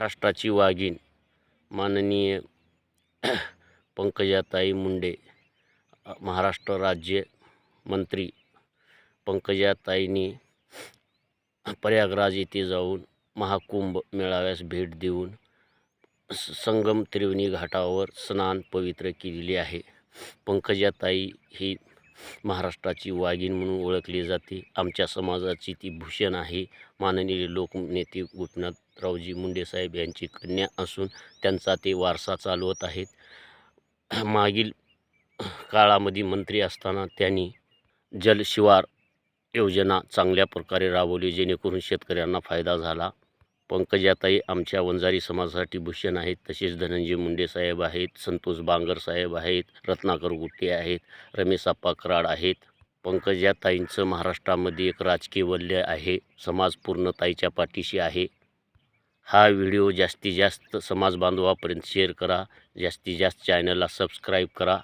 राष्ट्राची वाघीण. माननीय पंकजाताई मुंडे महाराष्ट्र राज्य मंत्री पंकजाताईंनी प्रयागराज येथे जाऊन महाकुंभ मेळाव्यास भेट देऊन स- संगम त्रिवेणी घाटावर स्नान पवित्र केलेले आहे. पंकजाताई ही महाराष्ट्राची वाघीण म्हणून ओळखली जाते. आमच्या समाजाची ती भूषण आहे. माननीय लोकनेते गोपीनाथरावजी मुंडे साहेब यांची कन्या असून त्यांचा ते वारसा चालवत आहेत. मागील काळामध्ये मंत्री असताना त्यांनी जलशिवार योजना चांगल्या प्रकारे राबवली जेणेकरून शेतकऱ्यांना फायदा झाला. पंकजाताई आमच्या वंजारी समाजासाठी भूषण आहेत. तसेच धनंजय मुंडे साहेब आहेत संतोष बांगर साहेब आहेत रत्नाकर गुट्टे आहेत रमेश आप्पा कराड आहेत. पंकजाताईंचं महाराष्ट्रामध्ये एक राजकीय वल्य आहे. समाज पूर्ण ताईच्या पाठीशी आहे. हा व्हिडिओ जास्तीत जास्त समाज बांधवापर्यंत शेअर करा. जास्तीत जास्त चॅनलला सबस्क्राईब करा.